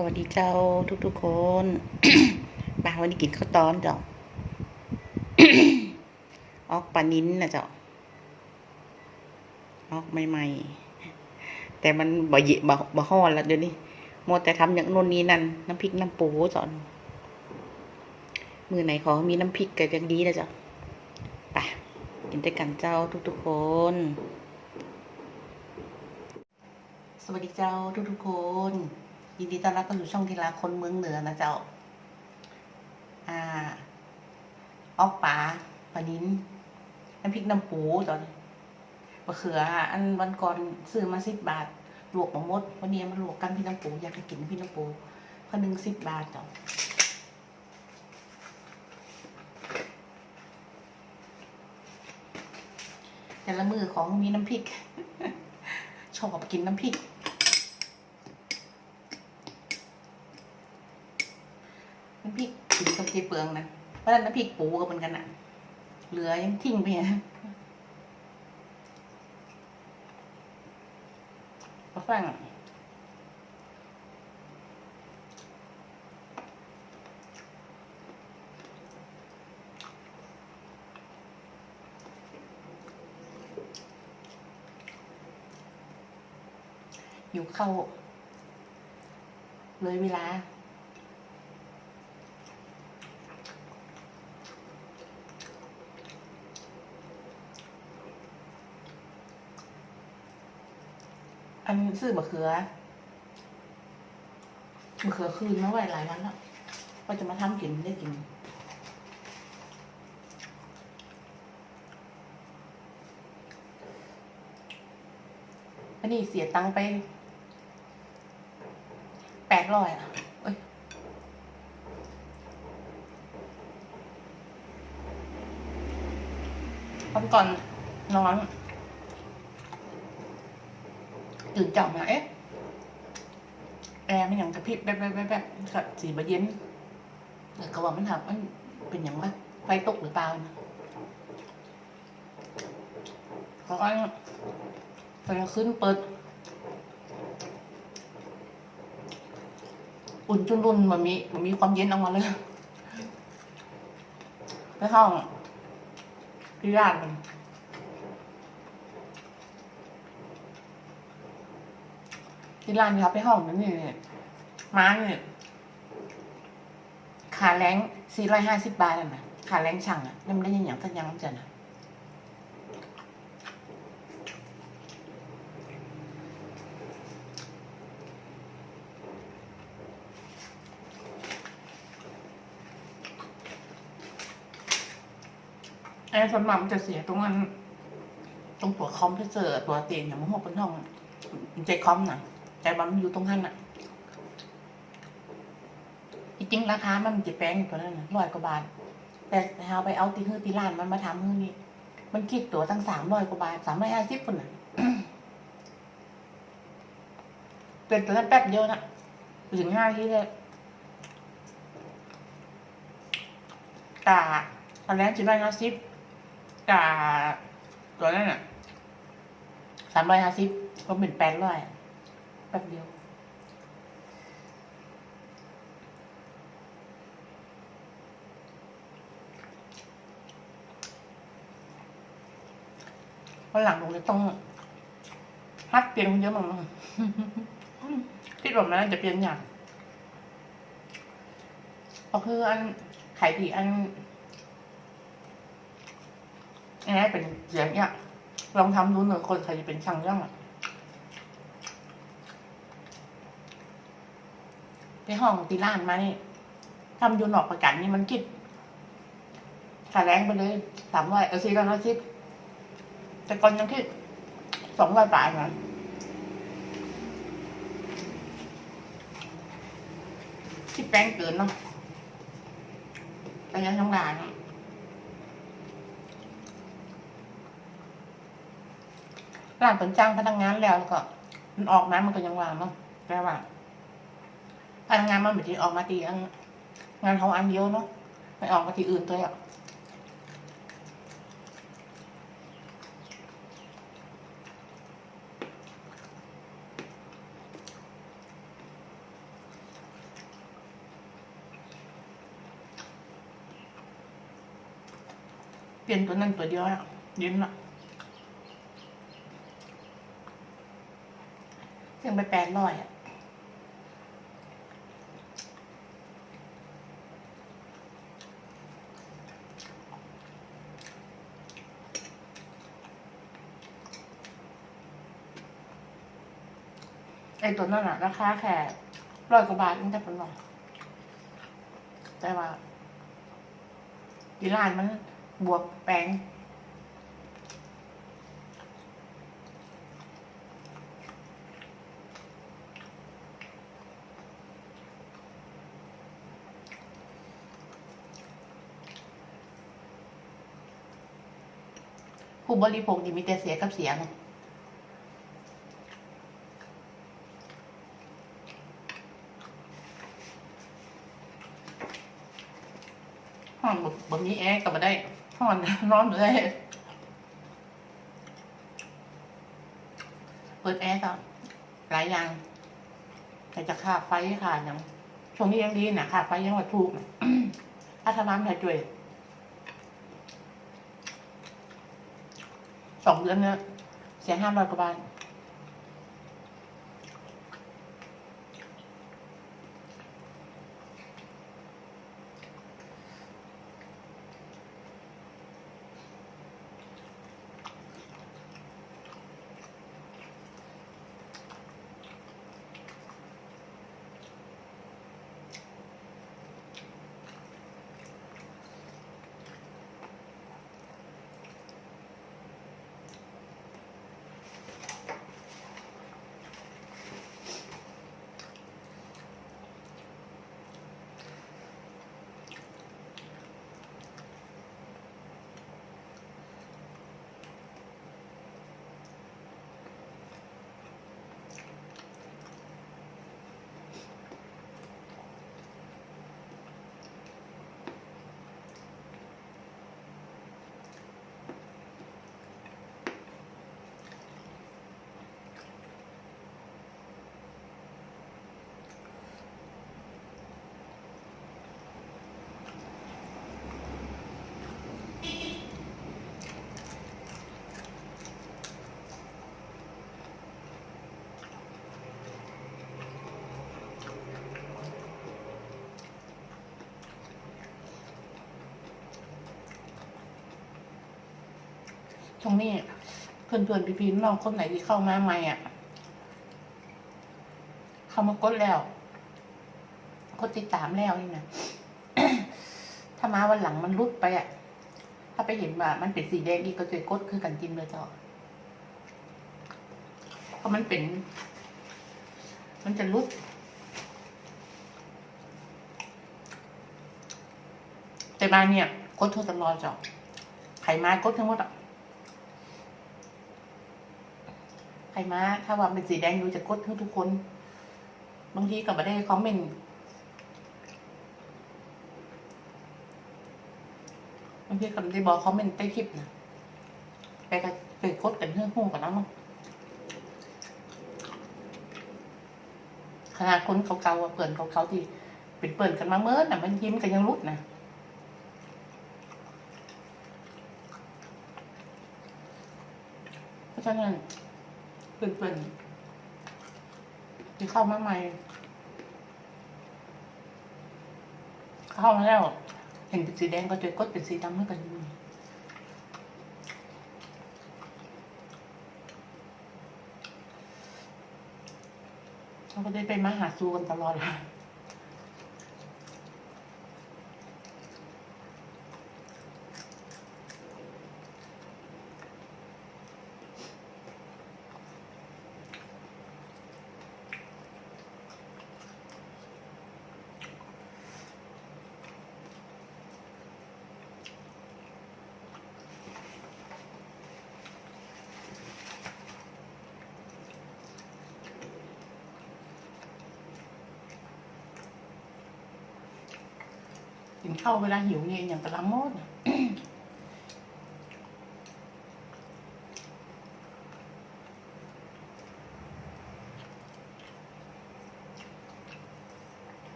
สวัสดีเจ้าทุกๆคนบ่าวันนี้กินข้าวตอนเจ้าออกปลานิ้นนะเจ้าออกใหม่ๆ แต่มันบ่เยะบ่บ่ฮ้อนแล้วเดี๋ยวนี้มัวแต่ทำอย่างโน่นนี้นั่นน้ำพริกน้ำปูเจ้ามือไหนขอมีน้ำพริกก็ยังดีนะเจ้าไปกินด้วยกันเจ้าทุกๆคน สวัสดีเจ้าทุกๆคน ยินดีต้อนรับเข้าสู่ช่องทีละคนเมืองเหนือนะเจ้า อ่า ออกป่าปลานิ้นน้ำพริกน้ำปูตอนมะเขือ อันวันก่อนซื้อมาสิบบาท ลวกมะมด วันนี้มาลวกกันพี่น้ำปู อยากกินพี่น้ำปูก็หนึ่งสิบบาทเจ้าแต่ละมือของมีน้ำพริก ชอบกินน้ำพริก น้ำพริกกินกับเจเป ลืองนะเพราะฉะนั้นน้ำพริกปูก็เหมือนกันอะเหลือยังทิ้งไปอะก็ฟังอยู่เข้า เลยเวลา อันซื้อมะเขือมะเขือคืนมาไว้หลายวันแล้วว่าจะมาทำกินได้กินอันนี้เสียตังไปแปดร้อยอะเอ้ยวันก่อนนอน ตื่นจับมาเอ๊ะแอร์มันอย่างกระพริบแบบแบบแบบแบบกับสีบะเย็นแต่ก็ว่ามันทำมันเป็นอย่างว่าไฟตกหรือเปล่านะเขาก็ไฟขึ้นเปิด อุ่นจนรุนมันมีมันมีความเย็นออกมาเลยในห้องที่ร้านมัน ที่ร้านนี่ครับไปห้องนั้นนี่ม้าเนี่ยขาแรงสี่ร้อยห้าสิบบาทอะนะขาแรงช่างอะนั่นมันได้ยังอย่างสักอยังมันจะนะไอ้สมากมันจะเสียตรงนั้นตรงตัวคอมพรสเซอร์ตัวเตียงอย่างมันหัวบนห้องมันใจคอมน่ะ ใจมันอยู่ตรงนั้นน่ะจริงราคามันจะแพงกว่านั้นร้อยกว่าบาท แต่เอาไปเอาตีฮื้อตีร้านมันมาทำฮื้อนี่มันคิดตัวตั้งสามร้อยกว่าบาทสามร้อยห้าสิบคนน่ะเป็นตัวนั้นแป๊บเดียวน่ะถึงห้าที่เลยกาตอนแรกจิบร้อยห้าสิบกาตัวนั้นน่ะสามร้อยห้าสิบก็เป็นแปดร้อย แป๊บเดียว วันหลังลงจะต้องฮัดเปลี่ยนเยอะมากคิดว่ามันจะเปลี่ยนอย่างก็คืออันขายดีอันอันนี้เป็นเสียงเนี่ยลองทำดูหนึ่งคนใครจะเป็นช่างเรื่องอะ ที่ห้องตีร้านมานี่ทำยูนออกประกันนี่มันคิดขาแรงไปเลยสามร้อยเออสี่ร้อยห้าสิบแต่ก่อนยังคิดสองร้อยบาทนะที่แป้งเกินเนาะแต่ยังทำงานนะร้านเป็นจ้างพนักงานแล้วแล้วก็ มันออกมามันก็ยังวางเนาะแปลว่า พันงานมันเหมือนที่ออกมาตีอังานเขาอันเดียวเนาะไม่ออกมาตีอื่นตัวอะเปลี่ยนตัวนั้นตัวเดียวอะยิ้มละเสียงไปแปดร้อยอะ ไอตัวนั้นอะราคาแค่ร้อยกว่าบาทมันจะเป็นหรอแต่ว่าที่ร้านมันบวกแปลงผู้บริโภคนี่มีแต่เสียกับเสียง ห้องแบบแบบนี้แอร์ก็มาได้ห้องนอนเลยเปิดแอร์ก็หลายอย่าง แต่จะค่าไฟค่าอย่างช่วงนี้ยังดีนะค่าไฟยังว่าถูกนะถ้าทำน้ำถ่ายจ่วยสองเดือนเนี่ยเสียห้าร้อยกว่าบาท ช่วงนี้เพื่อนเพื่อนๆพี่ๆน้องคนไหนที่เข้ามาใหม่อะ เข้ามากดแล้วกดติดตามแล้วนี่นะถ้ามาวันหลังมันรุดไปอะ ถ้าไปเห็นว่ามันเป็นสีแดงอีกก็จะกดคือกันจิ้มเลยเจ้าเพราะมันเป็น มันจะรุดแต่มาเนี่ยกดโทรตลอดเจ้าไขมากดทั้งหมดอะ ใค รมา ถ้าว่าเป็นสีแดงอยู่จะกดให้ทุกคน บางทีก็ไม่ได้คอมเมนต์บางทีก็ไม่ได้บอกคอมเมนต์ใต้คลิปนะไปก็ไปกดกันเพื่อหูกันแล้วมั้งขนาดคนเก่าๆอะเปิ่นเก่าๆที่เป็นเปิ่นกันมาเมื่อน่ะ มันยิ้มกันยังรุดนะเพราะฉะนั้น เป็นๆที่เข้ามาใหม่เข้ามาแล้วเห็นเป็นสีแดงก็จะกดเป็นสีดำให้กันอยู่เราก็ได้ไปมาหาสู่กันตลอดเลย กินข้าวเวลาหิวเนี่ยอย่างกระลำมอด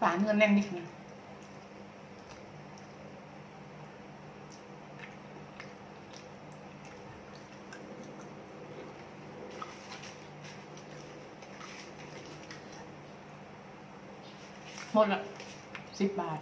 ฝานเงินแน่นนิดนึง หมดละสิบบาท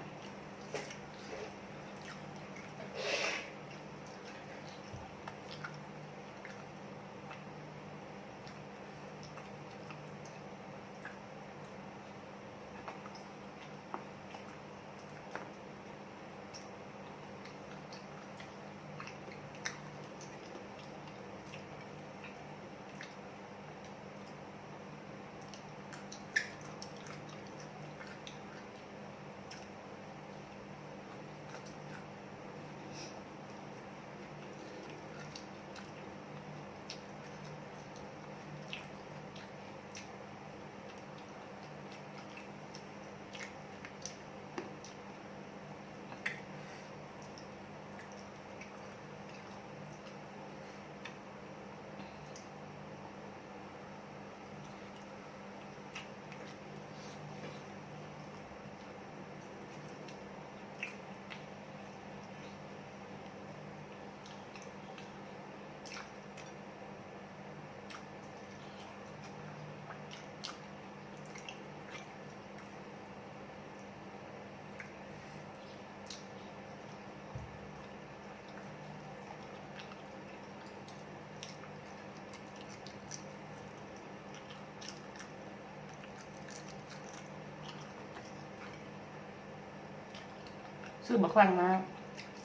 ซื้อมาครั้งนะ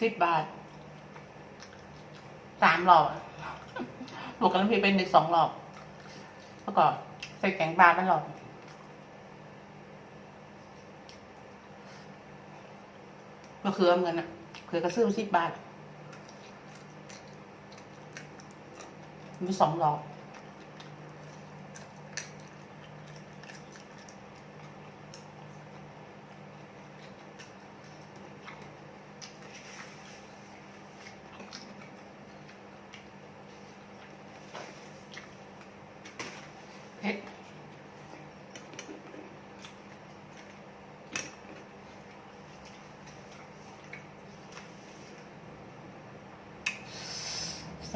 สิบบาทสามหลอดบวกกับน้ำพริกเป็นหนึ่งสองหลอดแล้วก็ใส่แกงปลาเป็นหลอดก็คือเอาเงินอะคือก็ซื้อมาสิบบาทมีสองหลอด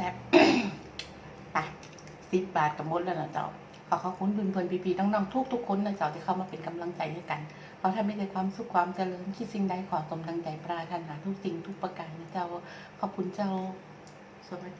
ซ่บไปสิบบาทกับมดแล้วนะเจ้าขอขอบคุณเพื่อนๆพี่ๆน้องๆทุกทุกคนนะเจ้าที่เข้ามาเป็นกำลังใจให้กันเพราะถ้าไม่ได้ความสุขความเจริญคิดสิ่งใดขอสมดังใจปรารถนาทุกสิ่งทุกประการนะเจ้าขอบคุณเจ้าสวัสดี